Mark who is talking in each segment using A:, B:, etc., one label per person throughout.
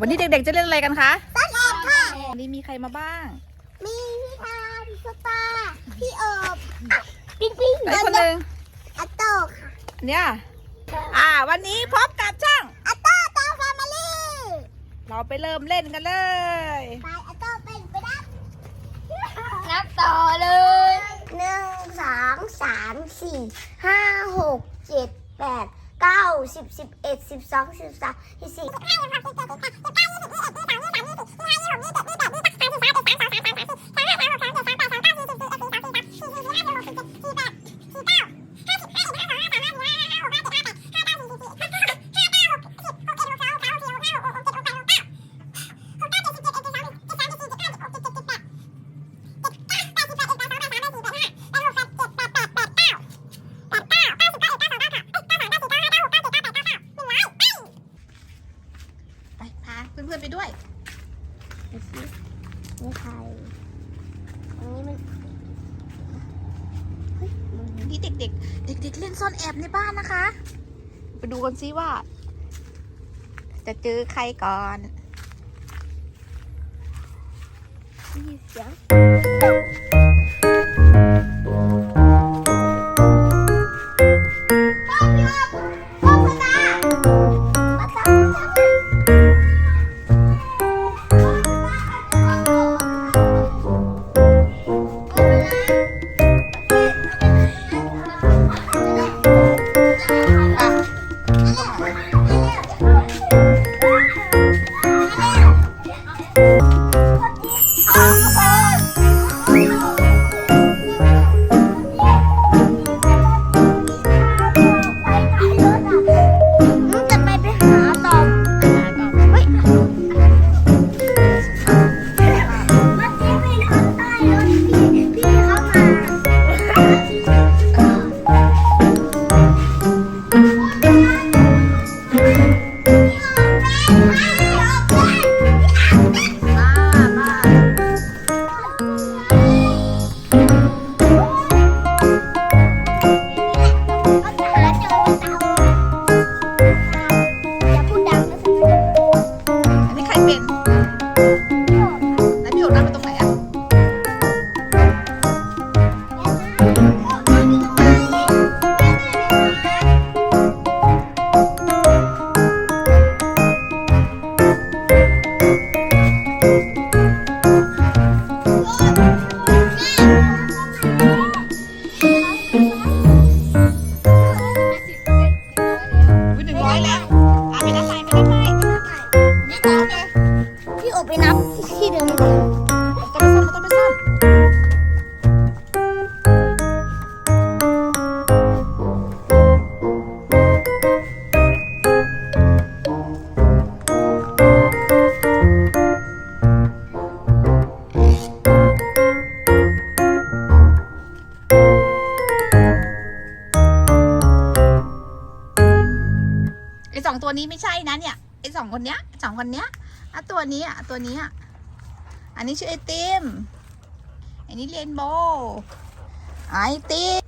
A: วันนี้เด็กๆจะเล่นอะไรกันคะ
B: ต้นแอบค่ะ
A: วันนี้มีใครมาบ้าง
B: มีพี่ทามสตาร์พี่เอิบปิ๊งปิ๊ง
A: ไหนคนหนึ่ง
B: อตโตค่ะ
A: เนี่ยอ่า วันนี้พบกับช่าง
B: อตโตตาฟามิลี่
A: เราไปเริ่มเล่นกันเลย
B: ไปอตโตเป็นไปดับนับต่อเลยหนึ่งสองสามสี่ห้าหกเจ็ดแปด เก้าสิบสิบเอ็ดสิบสองสิบสามสิบสี่ยี่สิบห้ายี่สิบหกยี่สิบเจ็ดยี่สิบแปดยี่สิบเก้ายี่สิบยี่สิบเอ็ดยี่สิบสองยี่สิบสามยี่สิบสี่ยี่สิบห้ายี่สิบหกยี่สิบเจ็ดยี่สิบแปดยี่สิบเก้าสามสิบสามสิบสามสิบสามสิบสาม เพื่
A: อนๆไปด้วย
B: ไม่ใช่อันนี้มัน
A: นี่เด็กๆ เด็ก ๆ เล่นซ่อนแอบในบ้านนะคะ ไปดูกันซิว่า จะเจอใครก่อน
B: มีเสียง อั นับที่เดิมเลย
A: ต้องไปซ่อนต้องไปซ่อนไอสองตัวนี้ไม่ใช่นะเนี่ยไอสองคนเนี้ยสองคนเนี้ย อะตัวนี้อะตัวนี้อะอันนี้ชื่อไอติม อันนี้เรนโบว์ไอติม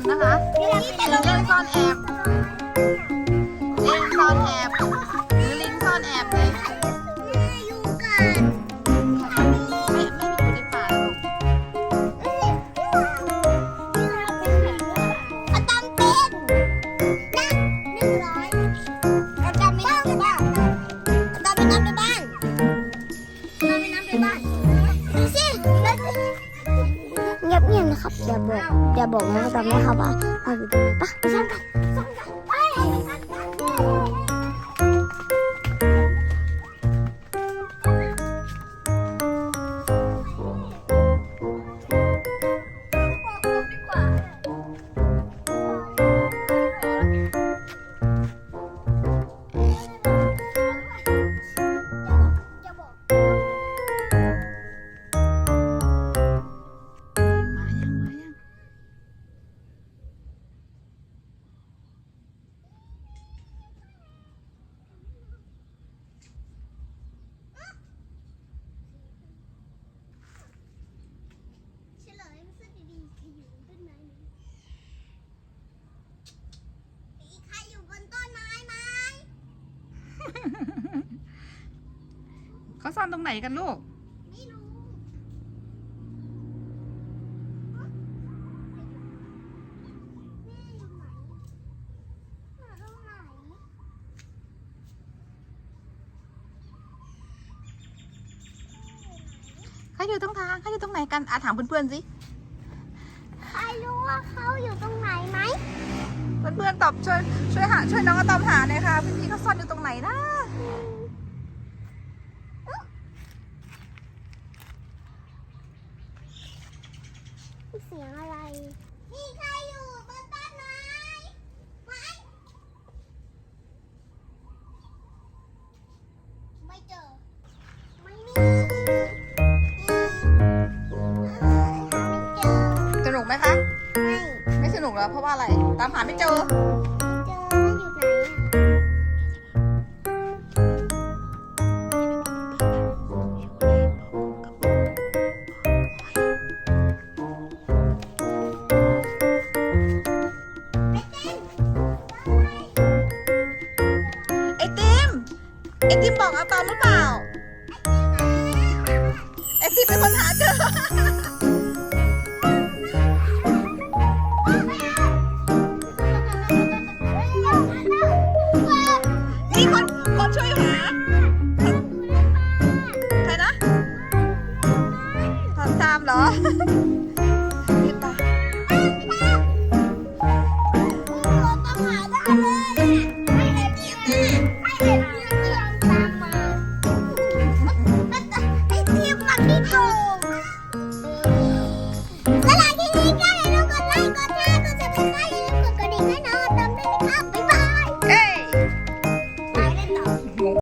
A: นนะคะ
B: นี่แหละเป็น
A: เล่นซ่อนแอบเล่นซ่อนแอบหรือลิงซ่อนแอบ
B: จะบอกน้องตอมนะ เขา
A: ซ่อนตรงไหนกันลูก
B: ไม่รู้แม่อยู่ไหนหาตรงไหน
A: เขาอยู่ตรงทางเขาอยู่ตรงไหนกันอาถามเพื่อนๆสิ
B: ใครรู้ว่าเขาอยู่ตรงไหนไหม
A: เพื่อนๆตอบช่วยช่วยหาช่วยน้องอะตอมหาหน่อยค่ะพี่ๆเขาซ่อนอยู่ตรงไหนนะ
B: เสียงอะไร มีใครอยู่บนต้นไม้ไหมไม่เจอ ไม่มีไม่เจอ
A: สนุกไหมคะ
B: ไม่
A: ไม่สนุกแล้วเพราะว่าอะไร ตามหาไม่เจอ ไอติมบอกอะตอมหรือเปล่าไอติมเป็นคนหาเจอ นี่คนคนช่วยหา